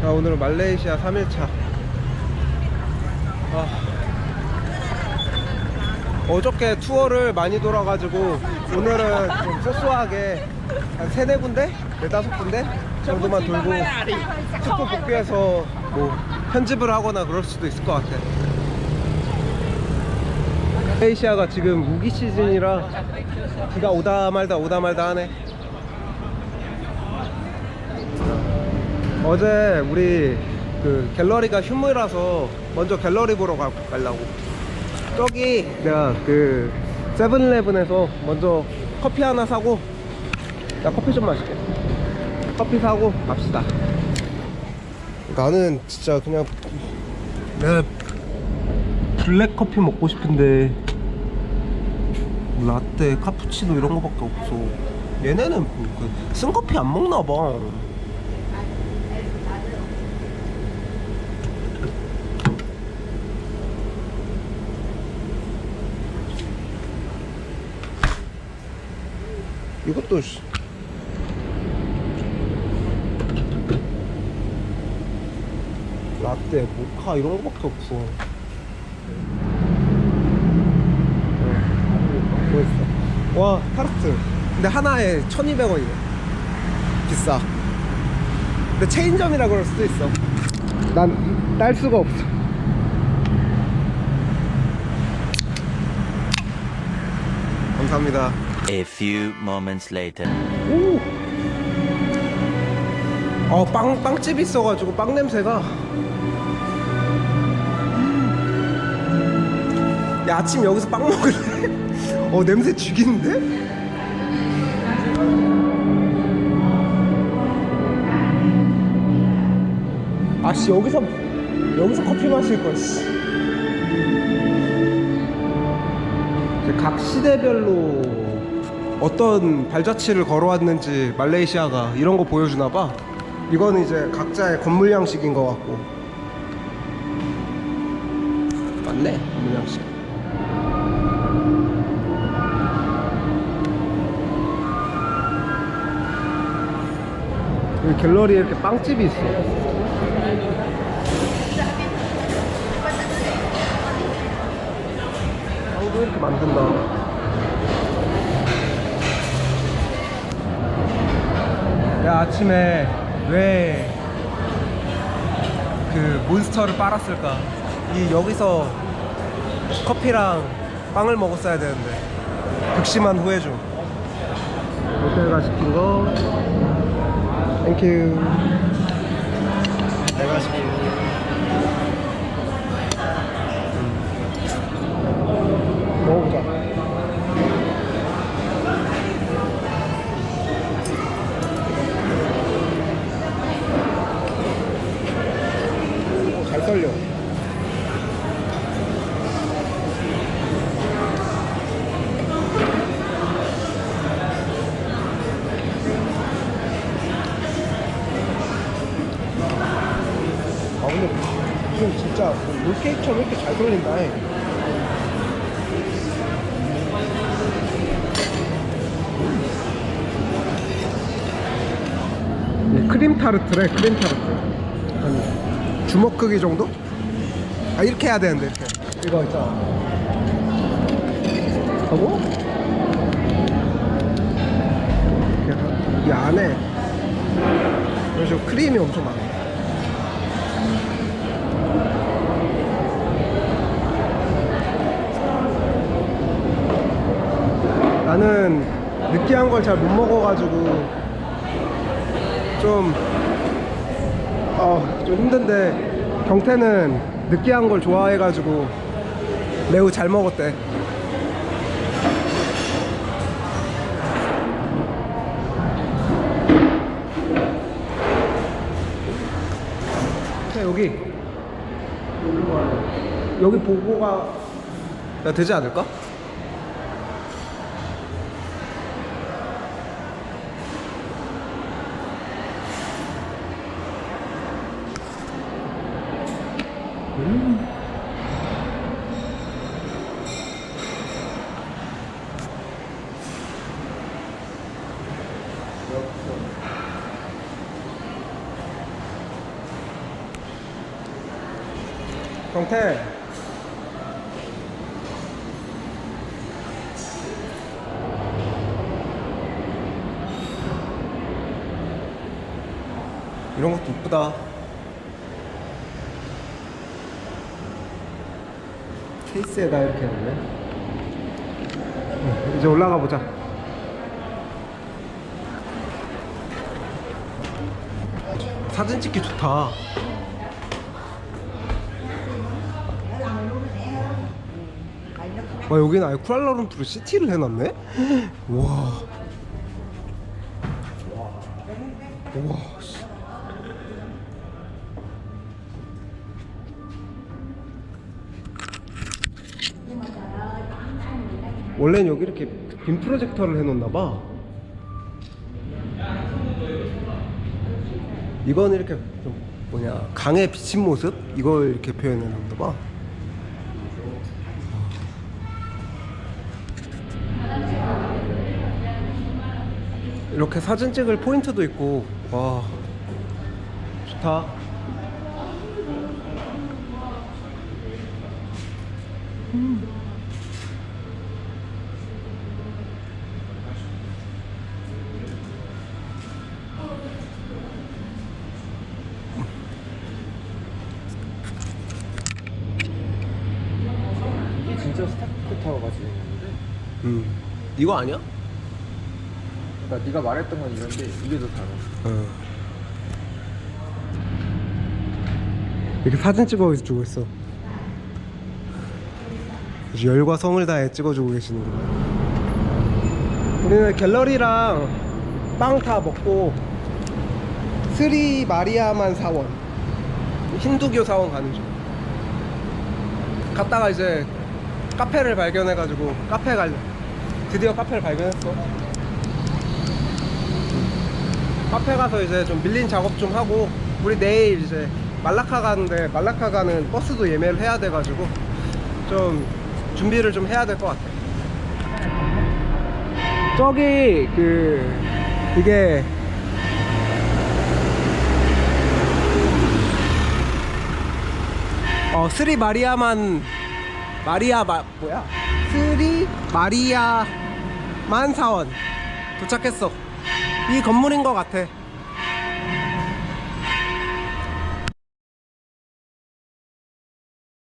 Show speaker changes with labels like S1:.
S1: 자 오늘은 말레이시아 3일차 아, 어저께 투어를 많이 돌아가지고 오늘은 좀 소소하게 한 세네 군데? 네다섯 군데? 정도만 돌고 숙소 복귀해서 뭐 편집을 하거나 그럴 수도 있을 것 같아 말레이시아가 지금 우기 시즌이라 비가 오다 말다 오다 말다 하네 어제 우리 그 갤러리가 휴무라서 먼저 갤러리 보러 가, 가려고. 저기. 내가 그 세븐일레븐에서 먼저 커피 하나 사고 나 커피 좀 마실게. 커피 사고 갑시다. 나는 진짜 그냥 내가 블랙 커피 먹고 싶은데 라떼, 카푸치노 이런 거밖에 없어. 얘네는 그 쓴커피 안 먹나 봐 이것도 씨. 라떼, 모카 이런 거밖에 없어. 어, 뭐? 와, 타르트. 근데 하나에 1200원이네. 비싸. 근데 체인점이라 그럴 수도 있어. 난 딸 수가 없어. 감사합니다.
S2: A few moments later.
S1: 오! 어, 빵, 빵집 있어가지고 빵 냄새가. 음. 야, 아침 여기서 빵 먹을래? 어, 냄새 죽이는데? 아씨, 여기서, 여기서 커피 마실 걸, 씨. 각 시대별로 어떤 발자취를 걸어왔는지 말레이시아가 이런 거 보여주나 봐. 이건 이제 각자의 건물 양식인 것 같고. 맞네, 건물 양식. 여기 갤러리에 이렇게 빵집이 있어. 빵도 이렇게 만든다. 아침에 왜 그 몬스터를 빨았을까? 이 여기서 커피랑 빵을 먹었어야 되는데 극심한 후회 중. 호텔가 시킨 거. 땡큐. 내가 시킨 거. 음. 먹어보자. 진짜 물케이크처럼 이렇게 잘 썰린다. 해. 네, 크림 타르트래 크림 타르트 한 주먹 크기 정도? 아 이렇게 해야 되는데 이렇게 이거 있잖아 하고 이렇게 하- 이 안에 식으로 크림이 엄청 많아 나는 느끼한 걸 잘 못 먹어가지고 좀, 어, 좀 힘든데, 경태는 느끼한 걸 좋아해가지고 매우 잘 먹었대. 자, 여기. 여기 보고가 야, 되지 않을까? 야, 경태. 이런 것도 이쁘다 케이스에다 이렇게 응, 이제 올라가 보자 사진 찍기 좋다 와 여기는 아예 쿠알라룸푸르 시티를 해놨네? 와. 와. 원래는 여기 이렇게 빔 프로젝터를 해놓나 봐. 이건 이렇게 좀 뭐냐 강에 비친 모습 이걸 이렇게 표현해놓나 봐. 이렇게 사진 찍을 포인트도 있고 와 좋다
S3: 이 게 진짜 스타크 타워가 있는데.
S1: 음. 이거 아니야?
S3: 그러니까 네가 말했던 건 이런데 이게 더 달라
S1: 어. 이렇게 사진 찍어주고 있어. 아주 열과 성을 다해 찍어주고 계시는구나 우리는 갤러리랑 빵 다 먹고 스리 마리아만 사원. 힌두교 사원 가는 중. 갔다가 이제 카페를 발견해가지고 카페 갈래 드디어 카페를 발견했어 카페 가서 이제 좀 밀린 작업 좀 하고 우리 내일 이제 말라카 가는데 말라카 가는 버스도 예매를 해야 돼가지고 좀 준비를 좀 해야 될 것 같아. 저기 그 이게 어 스리 마리아만 마리아 마 뭐야 스리 마리아 만 사원 도착했어. 이 건물인 것 같아.